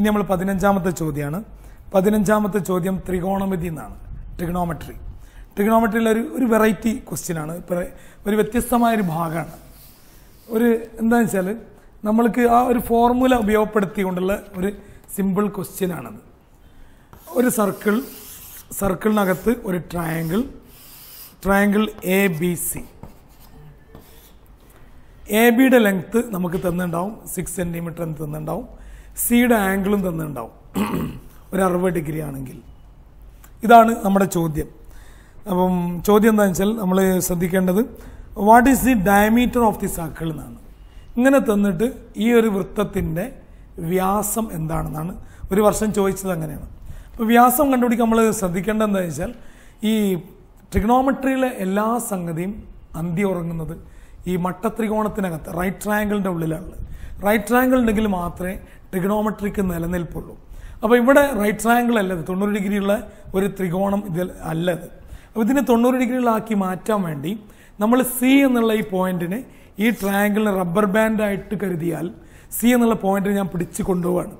ഇനി നമ്മൾ പതിനഞ്ചാമത്തെ ചോദ്യമാണ് പതിനഞ്ചാമത്തെ ചോദ്യം ത്രികോണമിതി എന്നാണ്. ട്രിഗണോമെട്രി. ട്രിഗണോമെട്രിയിലെ ഒരു ഒരു വെറൈറ്റി ക്വസ്റ്റ്യൻ ആണ്. ഒരു വ്യത്യസ്തമായ ഒരു ഭാഗമാണ്. ഒരു എന്താണെന്ന് വെച്ചാൽ നമ്മൾക്ക് ആ ഒരു ഫോർമുല ഉപയോഗപ്പെടുത്തിക്കൊണ്ടുള്ള ഒരു സിമ്പിൾ ക്വസ്റ്റ്യൻ ആണത്. ഒരു സർക്കിൾ സർക്കിളിനകത്ത് ഒരു triangle triangle A B C A ബിയുടെ ലെങ്ത്ത് നമുക്ക് തന്നിട്ടുണ്ടാവും. സിക്സ് സെന്റിമീറ്റർ എന്ന് തന്നിട്ടുണ്ടാവും. സിയുടെ ആംഗിളും തന്നിട്ടുണ്ടാവും. ഒരു അറുപത് ഡിഗ്രി ആണെങ്കിൽ. ഇതാണ് നമ്മുടെ ചോദ്യം. അപ്പം ചോദ്യം എന്താണെന്ന് വെച്ചാൽ നമ്മൾ ശ്രദ്ധിക്കേണ്ടത് what is the diameter of the circle എന്നാണ്. ഇങ്ങനെ തന്നിട്ട് ഈ ഒരു വൃത്തത്തിന്റെ വ്യാസം എന്താണെന്നാണ്. ഒരു വർഷം ചോദിച്ചത് അങ്ങനെയാണ്. അപ്പോൾ വ്യാസം കണ്ടുപിടിക്കാൻ നമ്മൾ ശ്രദ്ധിക്കേണ്ടത് എന്താണെന്ന് വെച്ചാൽ ഈ ട്രിഗ്നോമെട്രിയിലെ എല്ലാ സംഗതിയും അന്തി ഉറങ്ങുന്നത് ഈ മട്ടത്രികോണത്തിനകത്ത് റൈറ്റ് ട്രയാങ്കിളിന്റെ ഉള്ളിലാണ്. റൈറ്റ് ട്രയാങ്കിൾ ഉണ്ടെങ്കിൽ മാത്രമേ ട്രിഗ്നോമെട്രിക്ക് നിലനിൽപ്പുള്ളൂ. അപ്പോൾ ഇവിടെ റൈറ്റ് ട്രയാങ്കിൾ അല്ലത് തൊണ്ണൂറ് ഡിഗ്രിയുള്ള ഒരു ത്രികോണം ഇതിൽ അല്ലത്. അപ്പോൾ ഇതിനെ തൊണ്ണൂറ് ഡിഗ്രികളാക്കി മാറ്റാൻ വേണ്ടി നമ്മൾ സി എന്നുള്ള ഈ പോയിന്റിനെ ഈ ട്രയാങ്കിളിനെ റബ്ബർ ബാൻഡായിട്ട് കരുതിയാൽ സി എന്നുള്ള പോയിന്റിനെ ഞാൻ പിടിച്ച് കൊണ്ടുപോവാണ്.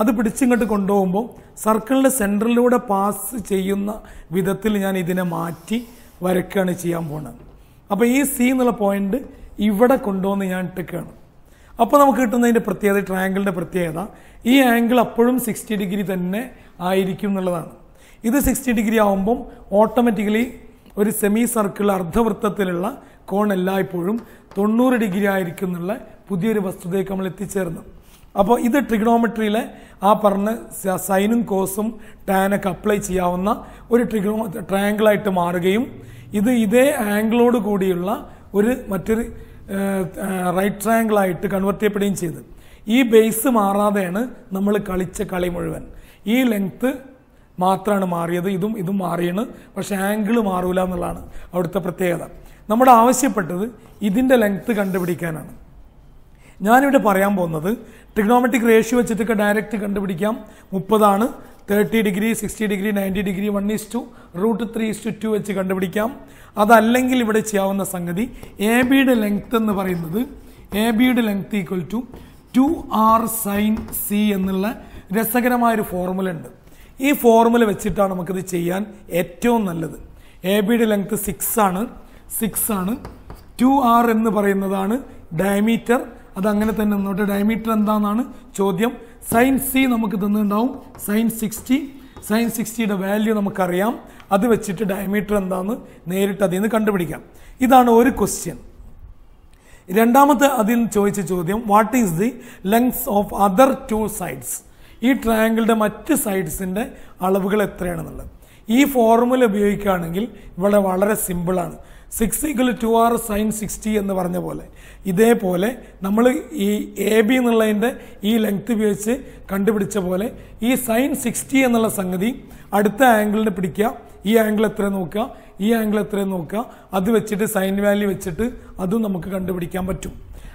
അത് പിടിച്ചിങ്ങോട്ട് കൊണ്ടുപോകുമ്പോൾ സർക്കിളിന്റെ സെന്ററിലൂടെ പാസ് ചെയ്യുന്ന വിധത്തിൽ ഞാൻ ഇതിനെ മാറ്റി വരയ്ക്കുകയാണ് ചെയ്യാൻ പോകുന്നത്. അപ്പോൾ ഈ സി എന്നുള്ള പോയിന്റ് ഇവിടെ കൊണ്ടുവന്ന് ഞാൻ ഇട്ടേക്കാണ്. അപ്പോൾ നമുക്ക് കിട്ടുന്നതിന്റെ പ്രത്യേകത ട്രയാങ്കിളിന്റെ പ്രത്യേകത ഈ ആംഗിൾ അപ്പോഴും സിക്സ്റ്റി ഡിഗ്രി തന്നെ ആയിരിക്കും എന്നുള്ളതാണ്. ഇത് സിക്സ്റ്റി ഡിഗ്രി ആവുമ്പം ഓട്ടോമാറ്റിക്കലി ഒരു സെമി സർക്കിൾ അർദ്ധവൃത്തത്തിലുള്ള കോൺ എല്ലായ്പ്പോഴും തൊണ്ണൂറ് ഡിഗ്രി ആയിരിക്കും എന്നുള്ള പുതിയൊരു വസ്തുതയ്ക്ക് നമ്മൾ എത്തിച്ചേർന്നു. അപ്പോൾ ഇത് ട്രിഗ്നോമെട്രിയിലെ ആ പറഞ്ഞ സൈനും കോസും ടാനൊക്കെ അപ്ലൈ ചെയ്യാവുന്ന ഒരു ട്രിഗ്നോ ട്രയാങ്കിളായിട്ട് മാറുകയും ഇത് ഇതേ ആംഗിളോട് കൂടിയുള്ള ഒരു മറ്റൊരു റൈറ്റ് ട്രയാങ്കിൾ ആയിട്ട് കൺവെർട്ട് ചെയ്യപ്പെടുകയും ചെയ്ത്. ഈ ബേസ് മാറാതെയാണ് നമ്മൾ കളിച്ച കളി മുഴുവൻ. ഈ ലെങ്ത്ത് മാത്രമാണ് മാറിയത്. ഇതും ഇതും മാറിയാണ്. പക്ഷേ ആംഗിൾ മാറൂല എന്നുള്ളതാണ് അവിടുത്തെ പ്രത്യേകത. നമ്മുടെ ആവശ്യപ്പെട്ടത് ഇതിന്റെ ലെങ്ത്ത് കണ്ടുപിടിക്കാനാണ്. ഞാനിവിടെ പറയാൻ പോകുന്നത് ട്രിഗ്നോമെട്രിക് റേഷ്യോ വെച്ചിട്ടൊക്കെ ഡയറക്റ്റ് കണ്ടുപിടിക്കാം. മുപ്പതാണ്. Thirty degree sixty degree ninety degree one is to root three is to two വെച്ച് കണ്ടുപിടിക്കാം. അതല്ലെങ്കിൽ ഇവിടെ ചെയ്യാവുന്ന സംഗതി എ ബിയുടെ ലെങ്ത് എന്ന് പറയുന്നത് എ ബിയുടെ length equal to two R sine C എന്നുള്ള രസകരമായൊരു ഫോർമുല ഉണ്ട്. ഈ ഫോർമുല വെച്ചിട്ടാണ് നമുക്കിത് ചെയ്യാൻ ഏറ്റവും നല്ലത്. എ ബിയുടെ ലെങ്ത് സിക്സ് ആണ്. സിക്സ് ആണ്. ടു ആർ എന്ന് പറയുന്നതാണ് ഡയമീറ്റർ അത് അങ്ങനെ തന്നെ നിന്നോട്ടെ. ഡയമീറ്റർ എന്താണെന്നാണ് ചോദ്യം. സൈൻ സി നമുക്ക് തന്നിട്ടുണ്ടാവും സൈൻ സിക്സ്റ്റി സൈൻ സിക്സ്റ്റിയുടെ വാല്യൂ നമുക്കറിയാം. അത് വെച്ചിട്ട് ഡയമീറ്റർ എന്താന്ന് നേരിട്ട് അതിൽ നിന്ന് കണ്ടുപിടിക്കാം. ഇതാണ് ഒരു ക്വസ്റ്റ്യൻ രണ്ടാമത്തെ അതിൽ ചോദിച്ച ചോദ്യം what is the lengths of other two sides ഈ ട്രയാങ്കിളുടെ മറ്റ് സൈഡ്സിന്റെ അളവുകൾ എത്രയാണെന്നുള്ളത്. ഈ ഫോർമുല ഉപയോഗിക്കുകയാണെങ്കിൽ ഇവിടെ വളരെ സിമ്പിളാണ് six equal to R sine sixty എന്ന് പറഞ്ഞ പോലെ. ഇതേപോലെ നമ്മൾ ഈ എ ബി എന്നുള്ളതിന്റെ ഈ ലെങ്ത് ഉപയോഗിച്ച് കണ്ടുപിടിച്ച പോലെ ഈ സൈൻ സിക്സ്റ്റി എന്നുള്ള സംഗതി അടുത്ത ആംഗിളിന് പിടിക്കുക. ഈ ആംഗിൾ എത്ര നോക്കുക? ഈ ആംഗിൾ എത്ര നോക്കുക? അത് വെച്ചിട്ട് സൈൻ വാല്യൂ വെച്ചിട്ട് അതും നമുക്ക് കണ്ടുപിടിക്കാൻ പറ്റും.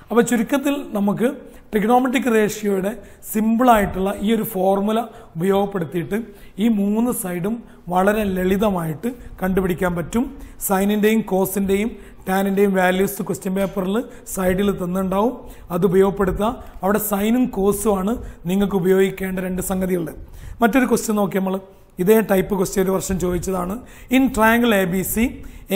അപ്പോൾ ചുരുക്കത്തിൽ നമുക്ക് ട്രിഗ്നോമെട്രിക് റേഷ്യോയുടെ സിമ്പിളായിട്ടുള്ള ഈ ഒരു ഫോർമുല ഉപയോഗപ്പെടുത്തിയിട്ട് ഈ മൂന്ന് സൈഡും വളരെ ലളിതമായിട്ട് കണ്ടുപിടിക്കാൻ പറ്റും. സൈനിന്റെയും കോസിന്റെയും ടാനിന്റെയും വാല്യൂസ് ക്വസ്റ്റ്യൻ പേപ്പറിൽ സൈഡിൽ തന്നിട്ടുണ്ടാവും അത് ഉപയോഗപ്പെടുത്തുക അവിടെ സൈനും കോസുമാണ് നിങ്ങൾക്ക് ഉപയോഗിക്കേണ്ട രണ്ട് സംഗതികളുടെ. മറ്റൊരു ക്വസ്റ്റ്യൻ നോക്കി നമ്മൾ ഇതേ ടൈപ്പ് ക്വസ്റ്റ്യൻ ഒരു വർഷം ചോദിച്ചതാണ്. In triangle A B C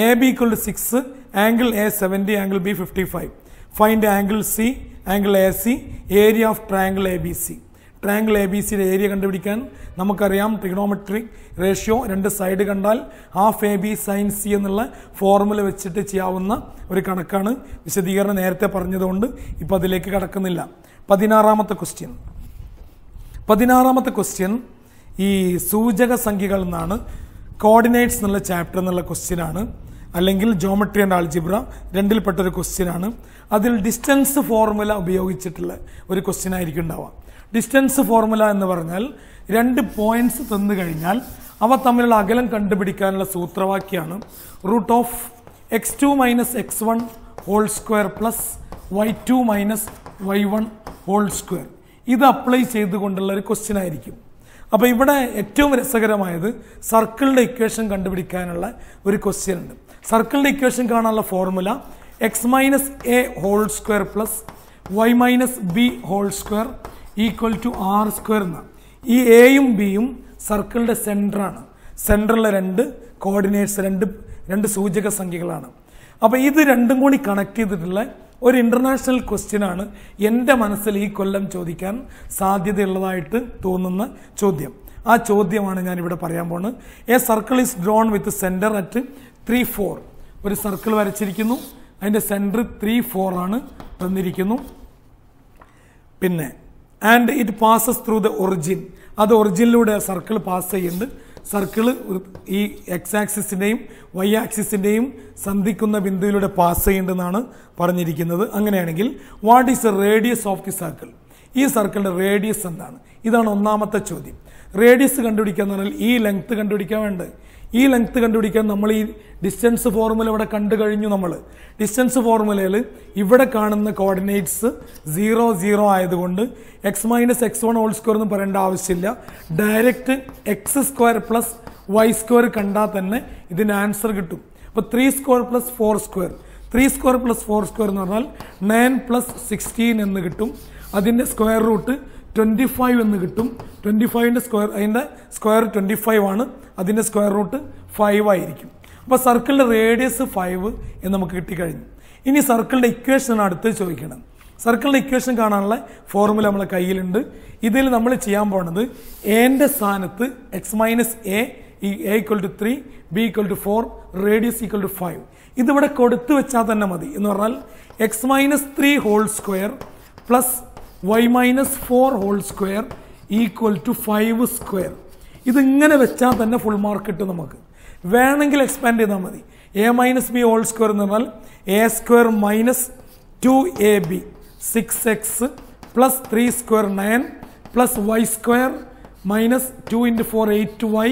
A B equal to six angle A seventy angle B fifty five find angle C angle A C area of triangle A B C triangle A B സിയുടെ area കണ്ടുപിടിക്കാൻ നമുക്കറിയാം trigonometric ratio രണ്ട് side കണ്ടാൽ half A B sine C എന്നുള്ള formula വെച്ചിട്ട് ചെയ്യാവുന്ന ഒരു കണക്കാണ് വിശദീകരണം നേരത്തെ പറഞ്ഞതുകൊണ്ട് ഇപ്പോൾ അതിലേക്ക് കടക്കുന്നില്ല. പതിനാറാമത്തെ ക്വസ്റ്റ്യൻ പതിനാറാമത്തെ ക്വസ്റ്റ്യൻ ഈ സൂചക സംഖ്യകൾ എന്നാണ് കോർഡിനേറ്റ്സ് എന്നുള്ള ചാപ്റ്റർ എന്നുള്ള ക്വസ്റ്റ്യൻ ആണ്. അല്ലെങ്കിൽ ജോമെട്രി ആൻഡ് ആൾജിബ്ര രണ്ടിൽപ്പെട്ട ഒരു ക്വസ്റ്റ്യൻ ആണ്. അതിൽ ഡിസ്റ്റൻസ് ഫോർമുല ഉപയോഗിച്ചിട്ടുള്ള ഒരു ക്വസ്റ്റ്യൻ ആയിരിക്കും ഉണ്ടാവുക. ഡിസ്റ്റൻസ് ഫോർമുല എന്ന് പറഞ്ഞാൽ രണ്ട് പോയിന്റ്സ് തന്നു കഴിഞ്ഞാൽ അവ തമ്മിലുള്ള അകലം കണ്ടുപിടിക്കാനുള്ള സൂത്രവാക്യമാണ് root of X two minus X one whole square plus Y two minus Y one whole square ഇത് അപ്ലൈ ചെയ്തുകൊണ്ടുള്ള ഒരു ക്വസ്റ്റ്യൻ ആയിരിക്കും. അപ്പോൾ ഇവിടെ ഏറ്റവും രസകരമായത് സർക്കിളിന്റെ ഇക്വേഷൻ കണ്ടുപിടിക്കാനുള്ള ഒരു ക്വസ്റ്റ്യൻ ഉണ്ട്. സർക്കിളിന്റെ ഇക്വേഷൻ കാണാനുള്ള formula X minus A whole square plus Y minus B whole square equal to R square എന്നാണ് ഈ എയും ബിയും സർക്കിളിന്റെ സെന്ററാണ് സെന്ററിലെ രണ്ട് കോർഡിനേറ്റ്സ് രണ്ട് രണ്ട് സൂചക സംഖ്യകളാണ്. അപ്പോൾ ഇത് രണ്ടും കൂടി കണക്ട് ചെയ്തിട്ടുള്ള ഒരു ഇന്റർനാഷണൽ ക്വസ്റ്റ്യനാണ് എന്റെ മനസ്സിൽ ഈ കൊല്ലം ചോദിക്കാൻ സാധ്യതയുള്ളതായിട്ട് തോന്നുന്ന ചോദ്യം. ആ ചോദ്യമാണ് ഞാനിവിടെ പറയാൻ പോകുന്നത് A circle is drawn with centre at three four ഒരു സർക്കിൾ വരച്ചിരിക്കുന്നു. അതിന്റെ സെന്റർ ത്രീ ഫോർ ആണ് തന്നിരിക്കുന്നു. പിന്നെ and it passes through the origin അത് ഒറിജിനിലൂടെ സർക്കിൾ പാസ് ചെയ്യുന്നുണ്ട്. സർക്കിൾ ഈ എക്സ് ആക്സിസിന്റെയും വൈ ആക്സിസിന്റെയും സന്ധിക്കുന്ന ബിന്ദുവിലൂടെ പാസ് ചെയ്യുന്നുണ്ടെന്നാണ് പറഞ്ഞിരിക്കുന്നത്. അങ്ങനെയാണെങ്കിൽ what is the radius of the circle ഈ സർക്കിളിന്റെ റേഡിയസ് എന്താണ്? ഇതാണ് ഒന്നാമത്തെ ചോദ്യം. റേഡിയസ് കണ്ടുപിടിക്കുക എന്ന് പറഞ്ഞാൽ ഈ ലെങ്ത് കണ്ടുപിടിക്കാൻ വേണ്ടത്. ഈ ലെങ്ത് കണ്ടുപിടിക്കാൻ നമ്മൾ ഈ ഡിസ്റ്റൻസ് ഫോർമുല ഇവിടെ കണ്ടു കഴിഞ്ഞു നമ്മൾ. ഡിസ്റ്റൻസ് ഫോർമുലയിൽ ഇവിടെ കാണുന്ന കോർഡിനേറ്റ്സ് സീറോ സീറോ ആയതുകൊണ്ട് X minus X one whole square എന്ന് പറയേണ്ട ആവശ്യമില്ല. Direct X square plus Y square കണ്ടാൽ തന്നെ ഇതിന് ആൻസർ കിട്ടും. അപ്പോൾ three square plus four square three square plus four square എന്ന് പറഞ്ഞാൽ നയൻ പ്ലസ് സിക്സ്റ്റീൻ എന്ന് കിട്ടും. അതിന്റെ സ്ക്വയർ റൂട്ട് ട്വന്റി ഫൈവ് എന്ന് കിട്ടും. ട്വന്റി ഫൈവിന്റെ സ്ക്വയർ അതിന്റെ സ്ക്വയർ ട്വന്റി ഫൈവ് ആണ്. അതിന്റെ സ്ക്വയർ റൂട്ട് ഫൈവ് ആയിരിക്കും. അപ്പോൾ സർക്കിളിന്റെ റേഡിയസ് ഫൈവ് എന്ന് നമുക്ക് കിട്ടിക്കഴിഞ്ഞു. ഇനി സർക്കിളിന്റെ ഇക്വേഷൻ അടുത്ത് ചോദിക്കണം സർക്കിളിന്റെ ഇക്വേഷൻ കാണാനുള്ള ഫോർമുല നമ്മളെ കയ്യിലുണ്ട്. ഇതിൽ നമ്മൾ ചെയ്യാൻ പോണത് എന്റെ സ്ഥാനത്ത് എക്സ് മൈനസ് എ ഈ A equal to three B equal to four radius equal to five ഇതിവിടെ കൊടുത്തു വെച്ചാൽ തന്നെ മതി. എന്ന് പറഞ്ഞാൽ X minus three whole square plus Y minus four whole square equal to five square ഇതിങ്ങനെ വെച്ചാൽ തന്നെ ഫുൾ മാർക്ക് കിട്ടും നമുക്ക്. വേണമെങ്കിൽ എക്സ്പാൻഡ് ചെയ്താൽ മതി. A minus B whole square എന്ന് പറഞ്ഞാൽ A square minus two A B six X plus three square nine plus Y square minus two into four eight Y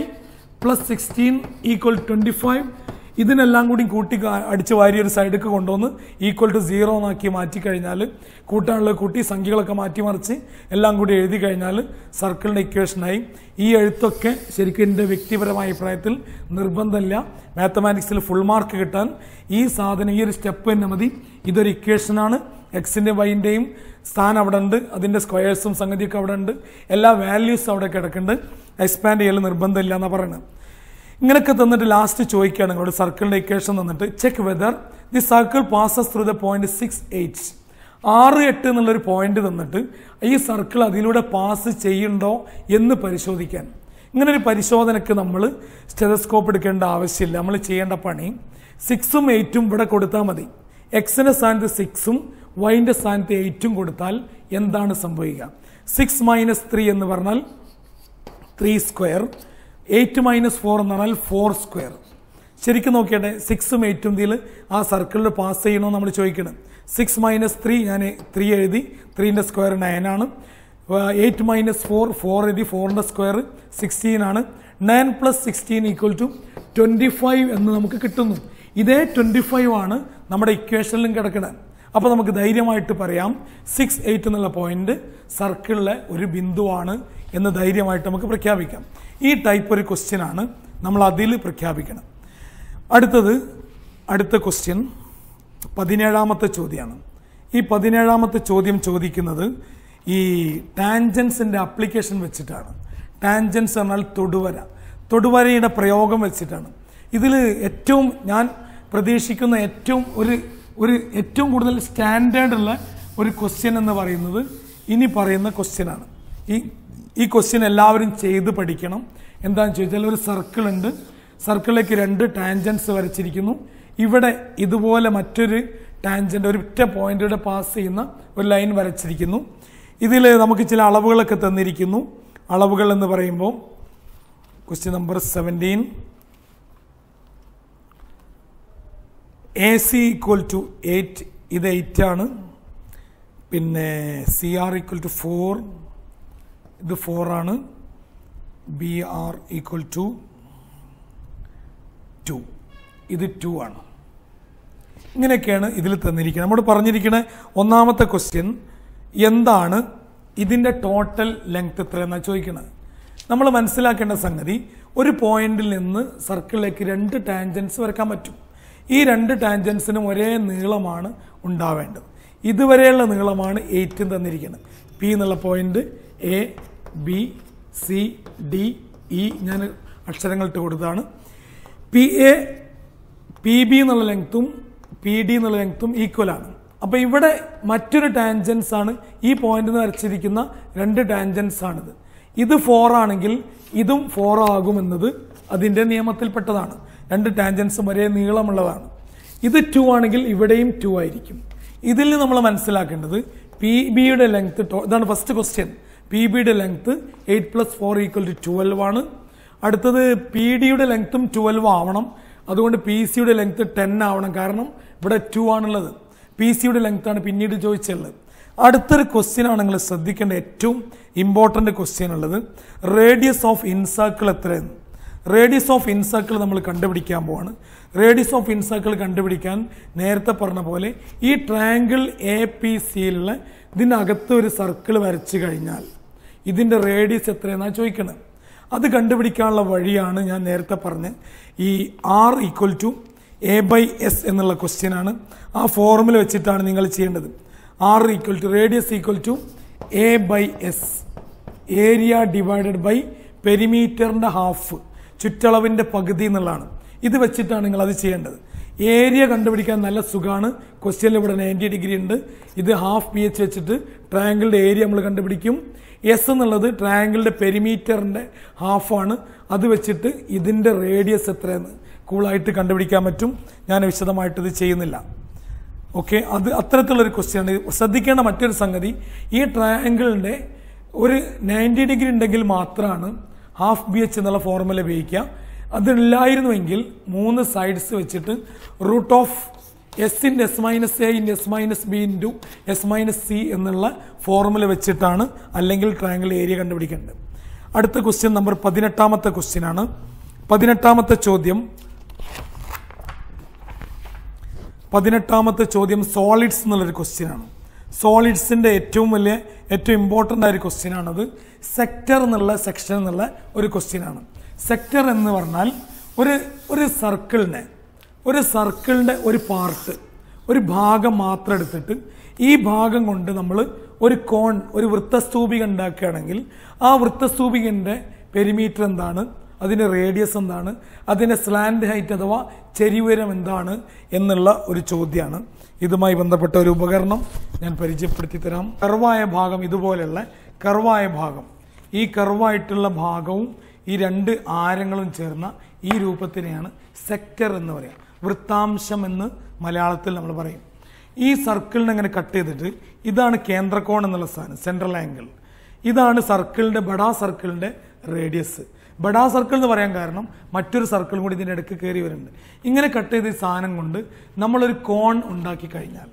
plus sixteen equal twenty five ഇതിനെല്ലാം കൂടി കൂട്ടി അടിച്ച് വാരി ഒരു സൈഡിലേക്ക് കൊണ്ടുവന്ന് ഈക്വൽ ടു സീറോ എന്നാക്കി മാറ്റി കഴിഞ്ഞാൽ കൂട്ടാനുള്ള കൂട്ടി സംഖ്യകളൊക്കെ മാറ്റിമറിച്ച് എല്ലാം കൂടി എഴുതി കഴിഞ്ഞാൽ സർക്കിളിന്റെ ഇക്വേഷനായി ഈ എഴുത്തൊക്കെ ശരിക്കും എന്റെ വ്യക്തിപരമായ അഭിപ്രായത്തിൽ നിർബന്ധമില്ല. മാത്തമാറ്റിക്സിൽ ഫുൾ മാർക്ക് കിട്ടാൻ ഈ സാധനം ഈ ഒരു സ്റ്റെപ്പ് തന്നെ മതി. ഇതൊരു ഇക്വേഷനാണ് എക്സിന്റെ വൈന്റെയും സ്ഥാനം അവിടെ ഉണ്ട്. അതിന്റെ സ്ക്വയേഴ്സും സംഗതിയൊക്കെ അവിടെ ഉണ്ട്. എല്ലാ വാല്യൂസും അവിടെ കിടക്കുന്നുണ്ട്. എക്സ്പാൻഡ് ചെയ്യൽ നിർബന്ധമില്ല എന്നാണ് പറയുന്നത് ഇങ്ങനെയൊക്കെ തന്നിട്ട് ലാസ്റ്റ് ചോദിക്കുകയാണ് നിങ്ങളോട്. സർക്കിളിന്റെ ഇക്വേഷൻ തന്നിട്ട്. Check whether the circle passes through the point six eight ആറ് എട്ട് എന്നുള്ളൊരു പോയിന്റ് തന്നിട്ട് ഈ സർക്കിൾ അതിലൂടെ പാസ് ചെയ്യുന്നുണ്ടോ എന്ന് പരിശോധിക്കാൻ. ഇങ്ങനൊരു പരിശോധനയ്ക്ക് നമ്മൾ സ്റ്റെതസ്കോപ്പ് എടുക്കേണ്ട ആവശ്യമില്ല. നമ്മൾ ചെയ്യേണ്ട പണി സിക്സും എയ്റ്റും ഇവിടെ കൊടുത്താൽ മതി. എക്സിന്റെ സ്ഥാനത്ത് സിക്സും വൈന്റെ സ്ഥാനത്ത് എയ്റ്റും കൊടുത്താൽ എന്താണ് സംഭവിക്കുക? സിക്സ് മൈനസ് ത്രീ എന്ന് പറഞ്ഞാൽ three square eight minus four എന്ന് പറഞ്ഞാൽ ഫോർ സ്ക്വയർ. ശരിക്കും നോക്കിയാട്ടെ സിക്സും എയ്റ്റും ഇതിൽ ആ സർക്കിളിൽ പാസ് ചെയ്യണോ നമ്മൾ ചോദിക്കണം. സിക്സ് മൈനസ് ത്രീ ഞാൻ ത്രീ എഴുതി ത്രീന്റെ സ്ക്വയർ നയൻ ആണ്. എയ്റ്റ് മൈനസ് ഫോർ ഫോർ എഴുതി ഫോറിന്റെ സ്ക്വയർ സിക്സ്റ്റീൻ ആണ്. Nine plus sixteen equal to twenty five എന്ന് നമുക്ക് കിട്ടുന്നു. ഇതേ ട്വന്റി ഫൈവ് ആണ് നമ്മുടെ ഇക്വേഷനിലും കിടക്കുന്നത് അപ്പോൾ നമുക്ക് ധൈര്യമായിട്ട് പറയാം. സിക്സ് എയ്റ്റ് എന്നുള്ള പോയിന്റ് സർക്കിളിലെ ഒരു ബിന്ദുവാണ് എന്ന് ധൈര്യമായിട്ട് നമുക്ക് പ്രഖ്യാപിക്കാം. ഈ ടൈപ്പ് ഒരു ക്വസ്റ്റ്യൻ ആണ്. നമ്മൾ അതിൽ പ്രഖ്യാപിക്കണം. അടുത്തത് അടുത്ത ക്വസ്റ്റ്യൻ പതിനേഴാമത്തെ ചോദ്യമാണ്. ഈ പതിനേഴാമത്തെ ചോദ്യം ചോദിക്കുന്നത് ഈ ടാൻജൻസിന്റെ അപ്ലിക്കേഷൻ വെച്ചിട്ടാണ്. ടാൻജൻസ് എന്നാൽ തൊടുവര. തൊടുവരയുടെ പ്രയോഗം വെച്ചിട്ടാണ്. ഇതിൽ ഏറ്റവും ഞാൻ പ്രതീക്ഷിക്കുന്ന ഏറ്റവും ഒരു ഒരു ഏറ്റവും കൂടുതൽ സ്റ്റാൻഡേർഡ് ഉള്ള ഒരു ക്വസ്റ്റ്യൻ എന്ന് പറയുന്നത് ഇനി പറയുന്ന ക്വസ്റ്റ്യൻ ആണ്. ഈ ഈ ക്വസ്റ്റ്യൻ എല്ലാവരും ചെയ്ത് പഠിക്കണം. എന്താണെന്ന് ചോദിച്ചാൽ ഒരു സർക്കിൾ ഉണ്ട്. സർക്കിളിലേക്ക് രണ്ട് ടാൻജൻസ് വരച്ചിരിക്കുന്നു. ഇവിടെ ഇതുപോലെ മറ്റൊരു ടാൻജന്റ് ഒരു ഒറ്റ പോയിന്റിലൂടെ പാസ് ചെയ്യുന്ന ഒരു ലൈൻ വരച്ചിരിക്കുന്നു. ഇതിൽ നമുക്ക് ചില അളവുകളൊക്കെ തന്നിരിക്കുന്നു. അളവുകൾ എന്ന് പറയുമ്പോൾ question number seventeen A C equal to eight ഇത് എയ്റ്റ് ആണ്. പിന്നെ C R equal to four ഇത് ഫോർ ആണ്. B R equal to two ഇത് ടു ആണ്. ഇങ്ങനെയൊക്കെയാണ് ഇതിൽ തന്നിരിക്കുന്നത്. നമ്മൾ പറഞ്ഞിരിക്കുന്ന ഒന്നാമത്തെ ക്വസ്റ്റ്യൻ എന്താണ് ഇതിന്റെ ടോട്ടൽ ലെങ്ത് എത്രയെന്നാണ് ചോദിക്കുന്നത് നമ്മൾ മനസ്സിലാക്കേണ്ട സംഗതി ഒരു പോയിന്റിൽ നിന്ന് സർക്കിളിലേക്ക് രണ്ട് ടാൻജൻസ് വരക്കാൻ പറ്റും. ഈ രണ്ട് ടാൻജൻസിനും ഒരേ നീളമാണ് ഉണ്ടാവേണ്ടത്. ഇതുവരെയുള്ള നീളമാണ് എയ്റ്റും തന്നിരിക്കുന്നത്. പി എന്നുള്ള point A B C D E ഞാൻ അക്ഷരങ്ങൾ ഇട്ട് കൊടുത്താണ് പി എ പി ബി എന്നുള്ള ലെങ്ത്തും പി ഡി എന്നുള്ള ലെങ്ത്തും ഈക്വൽ ആണ്. അപ്പോൾ ഇവിടെ മറ്റൊരു ടാൻജൻസ് ആണ് ഈ പോയിന്റ് വരച്ചിരിക്കുന്ന രണ്ട് ടാൻജൻസ് ആണിത്. ഇത് ഫോർ ആണെങ്കിൽ ഇതും ഫോർ ആകുമെന്നത് അതിന്റെ നിയമത്തിൽപ്പെട്ടതാണ്. രണ്ട് ടാൻജൻസും ഒരേ നീളമുള്ളതാണ്. ഇത് ടു ആണെങ്കിൽ ഇവിടെയും ടു ആയിരിക്കും. ഇതിൽ നമ്മൾ മനസ്സിലാക്കേണ്ടത് പി ബിയുടെ ലെങ്ത് ഇതാണ് ഫസ്റ്റ് ക്വസ്റ്റ്യൻ പി ബിയുടെ length eight plus four equal to twelve ആണ്. അടുത്തത് പി ഡിയുടെ ലെങ്ത്തും ട്വൽവ് ആവണം. അതുകൊണ്ട് പി സിയുടെ ലെങ്ത് ടെൻ ആവണം. കാരണം ഇവിടെ ടു ആണുള്ളത്. പി സിയുടെ ലെങ്ത് ആണ് പിന്നീട് ചോദിച്ചുള്ളത്. അടുത്തൊരു ക്വസ്റ്റ്യൻ ആണ് നിങ്ങൾ ശ്രദ്ധിക്കേണ്ട ഏറ്റവും ഇമ്പോർട്ടന്റ് ക്വസ്റ്റ്യൻ ഉള്ളത്. റേഡിയസ് ഓഫ് ഇൻസർക്കിൾ എത്രയെന്ന്. റേഡിയസ് ഓഫ് ഇൻസർക്കിൾ നമ്മൾ കണ്ടുപിടിക്കാൻ പോവാണ്. റേഡിയസ് ഓഫ് ഇൻസർക്കിൾ കണ്ടുപിടിക്കാൻ നേരത്തെ പറഞ്ഞ പോലെ ഈ ട്രയാങ്കിൾ എ പി സിയിലുള്ള ഇതിനകത്ത് ഒരു സർക്കിൾ വരച്ചു കഴിഞ്ഞാൽ ഇതിന്റെ റേഡിയസ് എത്രയെന്നാണ് ചോദിക്കുന്നത് അത് കണ്ടുപിടിക്കാനുള്ള വഴിയാണ് ഞാൻ നേരത്തെ പറഞ്ഞ്. ഈ R equal to A by S എന്നുള്ള ക്വസ്റ്റ്യനാണ് ആ ഫോർമുല വെച്ചിട്ടാണ് നിങ്ങൾ ചെയ്യേണ്ടത്. R equal to radius equal to A by S area divided by പെരിമീറ്ററിന്റെ half ചുറ്റളവിന്റെ പകുതി എന്നുള്ളതാണ്. ഇത് വെച്ചിട്ടാണ് നിങ്ങൾ അത് ചെയ്യേണ്ടത്. ഏരിയ കണ്ടുപിടിക്കാൻ നല്ല സുഖമാണ് ക്വസ്റ്റ്യനിൽ ഇവിടെ നയന്റി ഡിഗ്രി ഉണ്ട്. ഇത് ഹാഫ് പി എച്ച് വെച്ചിട്ട് ട്രയാങ്കിളുടെ ഏരിയ നമ്മൾ കണ്ടുപിടിക്കും. എസ് എന്നുള്ളത് ട്രയാങ്കിളുടെ പെരിമീറ്ററിന്റെ ഹാഫാണ് അത് വെച്ചിട്ട് ഇതിന്റെ റേഡിയസ് എത്രയെന്ന് കൂളായിട്ട് കണ്ടുപിടിക്കാൻ പറ്റും. ഞാൻ വിശദമായിട്ട് ഇത് ചെയ്യുന്നില്ല. ഓക്കെ അത് അത്തരത്തിലുള്ളൊരു ക്വസ്റ്റ്യാണ് ശ്രദ്ധിക്കേണ്ട മറ്റൊരു സംഗതി ഈ ട്രയാങ്കിളിന്റെ ഒരു നയന്റി ഡിഗ്രി ഉണ്ടെങ്കിൽ മാത്രമാണ് ഹാഫ് ബി എച്ച് എന്നുള്ള ഫോർമുല ഉപയോഗിക്കുക. അതില്ലായിരുന്നുവെങ്കിൽ മൂന്ന് സൈഡ്സ് വെച്ചിട്ട് root of S in S minus A in S minus B into S minus C എന്നുള്ള ഫോർമുല വെച്ചിട്ടാണ് അല്ലെങ്കിൽ ട്രയാങ്കിൾ ഏരിയ കണ്ടുപിടിക്കേണ്ടത്. അടുത്ത ക്വസ്റ്റ്യൻ നമ്പർ പതിനെട്ടാമത്തെ ക്വസ്റ്റ്യൻ ആണ്. പതിനെട്ടാമത്തെ ചോദ്യം. പതിനെട്ടാമത്തെ ചോദ്യം സോളിഡ്സ് എന്നുള്ളൊരു ക്വസ്റ്റ്യൻ ആണ്. സോളിഡ്സിന്റെ ഏറ്റവും വലിയ ഏറ്റവും ഇമ്പോർട്ടന്റ് ആയ ഒരു ക്വസ്റ്റ്യനാണത് സെക്ടർ എന്നുള്ള സെക്ഷൻ എന്നുള്ള ഒരു ക്വസ്റ്റ്യനാണ് സെക്ടർ എന്ന് പറഞ്ഞാൽ ഒരു ഒരു സർക്കിളിനെ ഒരു സർക്കിളിന്റെ ഒരു പാർട്ട് ഒരു ഭാഗം മാത്രം എടുത്തിട്ട് ഈ ഭാഗം കൊണ്ട് നമ്മൾ ഒരു കോൺ ഒരു വൃത്തസ്തൂപിക ഉണ്ടാക്കുകയാണെങ്കിൽ ആ വൃത്തസ്തൂപികന്റെ പെരിമീറ്റർ എന്താണ്? അതിന്റെ റേഡിയസ് എന്താണ്? അതിന്റെ സ്ലാൻഡ് ഹൈറ്റ് അഥവാ ചെരിവരം എന്താണ്? എന്നുള്ള ഒരു ചോദ്യമാണ് ഇതുമായി ബന്ധപ്പെട്ട ഒരു ഉപകരണം ഞാൻ പരിചയപ്പെടുത്തി തരാം. കർവായ ഭാഗം ഇതുപോലെയുള്ള കർവായ ഭാഗം. ഈ കർവായിട്ടുള്ള ഭാഗവും ഈ രണ്ട് ആരങ്ങളും ചേർന്ന ഈ രൂപത്തിനെയാണ് സെക്ടർ എന്ന് പറയാം. വൃത്താംശം എന്ന് മലയാളത്തിൽ നമ്മൾ പറയും. ഈ സർക്കിളിനെ അങ്ങനെ കട്ട് ചെയ്തിട്ട് ഇതാണ് കേന്ദ്രകോൺ എന്നുള്ള സാധനം സെൻട്രൽ ആംഗിൾ ഇതാണ് സർക്കിളിന്റെ ബഡാ സർക്കിളിന്റെ റേഡിയസ് ബഡാ സർക്കിൾ എന്ന് പറയാൻ കാരണം മറ്റൊരു സർക്കിളും കൂടി ഇതിന്റെ ഇടയ്ക്ക് കയറി വരുന്നുണ്ട്. ഇങ്ങനെ കട്ട് ചെയ്ത സാധനം കൊണ്ട് നമ്മളൊരു കോൺ ഉണ്ടാക്കി കഴിഞ്ഞാൽ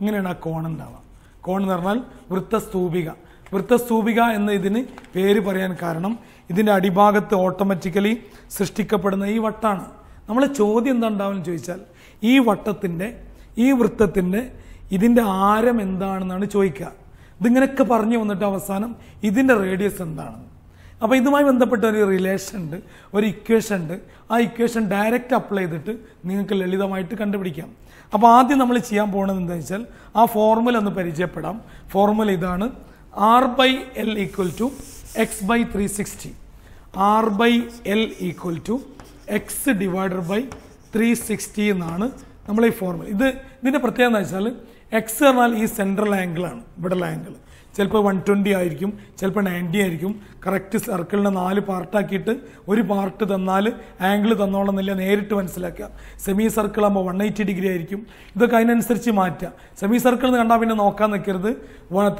ഇങ്ങനെയാണ് ആ കോൺ ഉണ്ടാവുക. കോൺ എന്ന് പറഞ്ഞാൽ വൃത്തസ്തൂപിക. വൃത്തസ്തൂപിക എന്ന ഇതിന് പേര് പറയാൻ കാരണം ഇതിന്റെ അടിഭാഗത്ത് ഓട്ടോമാറ്റിക്കലി സൃഷ്ടിക്കപ്പെടുന്ന ഈ വട്ടാണ്. നമ്മളെ ചോദ്യം എന്താ ഉണ്ടാവുമെന്ന് ചോദിച്ചാൽ ഈ വട്ടത്തിന്റെ ഈ വൃത്തത്തിന്റെ ഇതിന്റെ ആരം എന്താണെന്നാണ് ചോദിക്കുക. ഇതിങ്ങനെയൊക്കെ പറഞ്ഞു വന്നിട്ട് അവസാനം ഇതിന്റെ റേഡിയസ് എന്താണ്? അപ്പോൾ ഇതുമായി ബന്ധപ്പെട്ട ഒരു റിലേഷൻ ഉണ്ട് ഒരു ഇക്വേഷൻ ഉണ്ട്. ആ ഇക്വേഷൻ ഡയറക്റ്റ് അപ്ലൈ ചെയ്തിട്ട് നിങ്ങൾക്ക് ലളിതമായിട്ട് കണ്ടുപിടിക്കാം. അപ്പോൾ ആദ്യം നമ്മൾ ചെയ്യാൻ പോകുന്നത് എന്താണെന്ന് വെച്ചാൽ ആ ഫോർമുല ഒന്ന് പരിചയപ്പെടാം. ഫോർമുല ഇതാണ് R by L equal to X by three sixty R by L equal to X divided by three sixty എന്നാണ് നമ്മൾ ഈ ഫോർമുല ഇത് ഇതിന്റെ പ്രത്യേകത എന്ന് വെച്ചാൽ എക്സ് പറഞ്ഞാൽ ഈ സെൻട്രൽ ആംഗിളാണ് ഇവിടെയുള്ള ആംഗിൾ ചിലപ്പോൾ വൺ ട്വന്റി ആയിരിക്കും ചിലപ്പോൾ നയന്റി ആയിരിക്കും. കറക്റ്റ് സർക്കിളിനെ നാല് പാർട്ടാക്കിയിട്ട് ഒരു പാർട്ട് തന്നാൽ ആംഗിൾ തന്നോളന്നില്ല നേരിട്ട് മനസ്സിലാക്കുക. സെമി സർക്കിൾ ആകുമ്പോൾ വൺ എയ്റ്റി ഡിഗ്രി ആയിരിക്കും. ഇതൊക്കെ അതിനനുസരിച്ച് മാറ്റുക. സെമി സർക്കിൾ എന്ന് കണ്ടാൽ പിന്നെ നോക്കാൻ നിൽക്കരുത്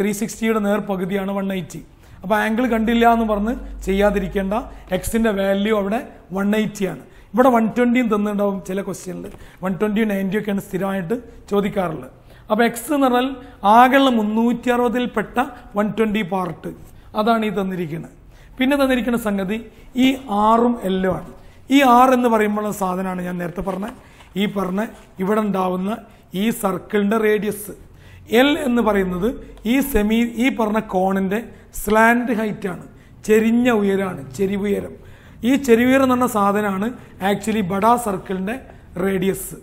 ത്രീ സിക്സ്റ്റിയുടെ നേർ പകുതിയാണ് വൺ എയ്റ്റി അപ്പോൾ ആംഗിൾ കണ്ടില്ല എന്ന് പറഞ്ഞ് ചെയ്യാതിരിക്കേണ്ട. എക്സിന്റെ വാല്യൂ അവിടെ വൺ എയ്റ്റിയാണ് ഇവിടെ വൺ ട്വന്റിയും തന്നിട്ടുണ്ടാവും ചില ക്വസ്റ്റ്യനിൽ വൺ ട്വന്റിയും നയന്റിയൊക്കെയാണ് സ്ഥിരമായിട്ട് ചോദിക്കാറുള്ളത്. അപ്പോൾ എക്സ് എന്ന് പറഞ്ഞാൽ ആകെയുള്ള മുന്നൂറ്റി അറുപതിൽപ്പെട്ട വൺ ട്വന്റി പാർട്ട് അതാണ് ഈ തന്നിരിക്കുന്നത് പിന്നെ തന്നിരിക്കുന്ന സംഗതി ഈ ആറും എല്ലും ആണ്. ഈ ആർ എന്ന് പറയുമ്പോഴുള്ള സാധനമാണ് ഞാൻ നേരത്തെ പറഞ്ഞ. ഈ പറഞ്ഞ ഇവിടെ ഉണ്ടാവുന്ന ഈ സർക്കിളിന്റെ റേഡിയസ് എൽ എന്ന് പറയുന്നത് ഈ സെമി ഈ പറഞ്ഞ കോണിന്റെ സ്ലാൻഡ് ഹൈറ്റ് ആണ്. ചെരിഞ്ഞ ഉയരാണ് ചെരിവുയരം ഈ ചെരിവുയരം എന്ന് പറഞ്ഞ സാധനമാണ് ആക്ച്വലി ബഡാ സർക്കിളിന്റെ റേഡിയസ്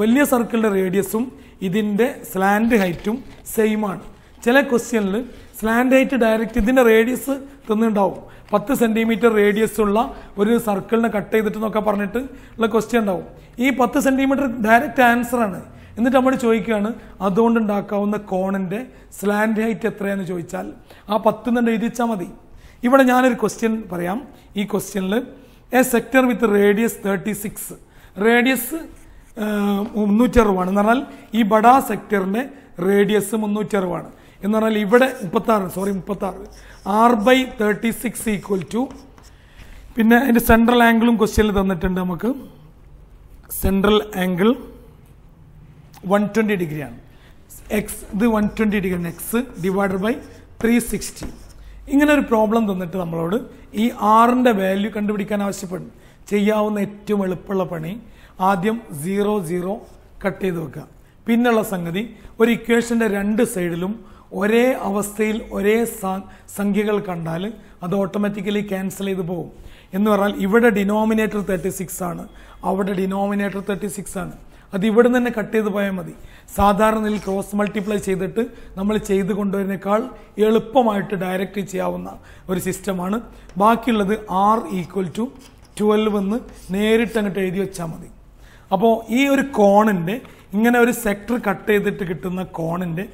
വലിയ സർക്കിളിന്റെ റേഡിയസും ഇതിന്റെ സ്ലാൻഡ് ഹൈറ്റും സെയിം ആണ്. ചില ക്വസ്റ്റ്യനിൽ സ്ലാൻഡ് ഹൈറ്റ് ഡയറക്റ്റ് ഇതിന്റെ റേഡിയസ് തന്നിട്ടുണ്ടാവും പത്ത് സെന്റിമീറ്റർ റേഡിയസ് ഉള്ള ഒരു സർക്കിളിനെ കട്ട് ചെയ്തിട്ട് എന്നൊക്കെ പറഞ്ഞിട്ട് ഉള്ള ക്വസ്റ്റ്യൻ ഉണ്ടാവും. ഈ പത്ത് സെന്റിമീറ്റർ ഡയറക്റ്റ് ആൻസർ ആണ്. എന്നിട്ട് നമ്മൾ ചോദിക്കുകയാണ് അതുകൊണ്ട് ഉണ്ടാക്കാവുന്ന കോണിന്റെ സ്ലാൻഡ് ഹൈറ്റ് എത്രയാണെന്ന് ചോദിച്ചാൽ? ആ പത്ത് തന്നെ എഴുതിച്ചാൽ മതി. ഇവിടെ ഞാനൊരു ക്വസ്റ്റ്യൻ പറയാം. ഈ ക്വസ്റ്റ്യനിൽ A sector with radius thirty six radius മുന്നൂറ്ററുപതാണ് എന്ന് പറഞ്ഞാൽ ഈ ബഡാ സെക്ടറിന്റെ റേഡിയസ് മുന്നൂറ്ററുപതാണ് എന്ന് പറഞ്ഞാൽ ഇവിടെ മുപ്പത്താറ് സോറി മുപ്പത്താറ്. R by thirty six equal to പിന്നെ അതിന്റെ സെൻട്രൽ ആംഗിളും ക്വസ്റ്റ്യനിൽ തന്നിട്ടുണ്ട് നമുക്ക്. സെൻട്രൽ ആംഗിൾ വൺ ട്വന്റി ഡിഗ്രിയാണ്. എക്സ് ഇത് one twenty degree X divided by three sixty ഇങ്ങനെ ഒരു പ്രോബ്ലം തന്നിട്ട് നമ്മളോട് ഈ ആറിന്റെ വാല്യൂ കണ്ടുപിടിക്കാൻ ആവശ്യപ്പെടും. ചെയ്യാവുന്ന ഏറ്റവും എളുപ്പമുള്ള പണി ആദ്യം സീറോ സീറോ കട്ട് ചെയ്ത് വെക്കുക. പിന്നുള്ള സംഗതി ഒരു ഇക്വേഷന്റെ രണ്ട് സൈഡിലും ഒരേ അവസ്ഥയിൽ ഒരേ സംഖ്യകൾ കണ്ടാൽ അത് ഓട്ടോമാറ്റിക്കലി ക്യാൻസൽ ചെയ്ത് പോകും. എന്ന് പറഞ്ഞാൽ ഇവിടെ ഡിനോമിനേറ്റർ തേർട്ടി സിക്സ് ആണ്. അവിടെ ഡിനോമിനേറ്റർ തേർട്ടി സിക്സ് ആണ്. അത് ഇവിടെ തന്നെ കട്ട് ചെയ്ത് പോയാൽ മതി. സാധാരണ നിലയിൽ ക്രോസ് മൾട്ടിപ്ലൈ ചെയ്തിട്ട് നമ്മൾ ചെയ്ത് കൊണ്ടുവരുന്നേക്കാൾ എളുപ്പമായിട്ട് ഡയറക്റ്റ് ചെയ്യാവുന്ന ഒരു സിസ്റ്റമാണ് ബാക്കിയുള്ളത് ആർ ഈക്വൽ ടു ട്വൽവ് എന്ന് നേരിട്ട് അങ്ങോട്ട് എഴുതി വെച്ചാൽ മതി. അപ്പോൾ ഈ ഒരു കോണിന്റെ ഇങ്ങനെ ഒരു സെക്ടർ കട്ട് ചെയ്തിട്ട് കിട്ടുന്ന കോണിന്റെ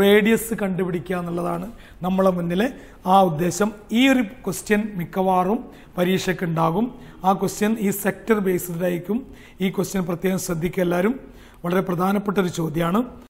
റേഡിയസ് കണ്ടുപിടിക്കുക എന്നുള്ളതാണ് നമ്മളെ മുന്നിലെ ആ ഉദ്ദേശം. ഈ ഒരു ക്വസ്റ്റ്യൻ മിക്കവാറും പരീക്ഷയ്ക്ക് ഉണ്ടാകും ആ ക്വസ്റ്റ്യൻ ഈ സെക്ടർ ബേസ്ഡ് ആയിരിക്കും ഈ ക്വസ്റ്റ്യൻ പ്രത്യേകം ശ്രദ്ധിക്കുക എല്ലാവരും. വളരെ പ്രധാനപ്പെട്ട ഒരു ചോദ്യമാണ്.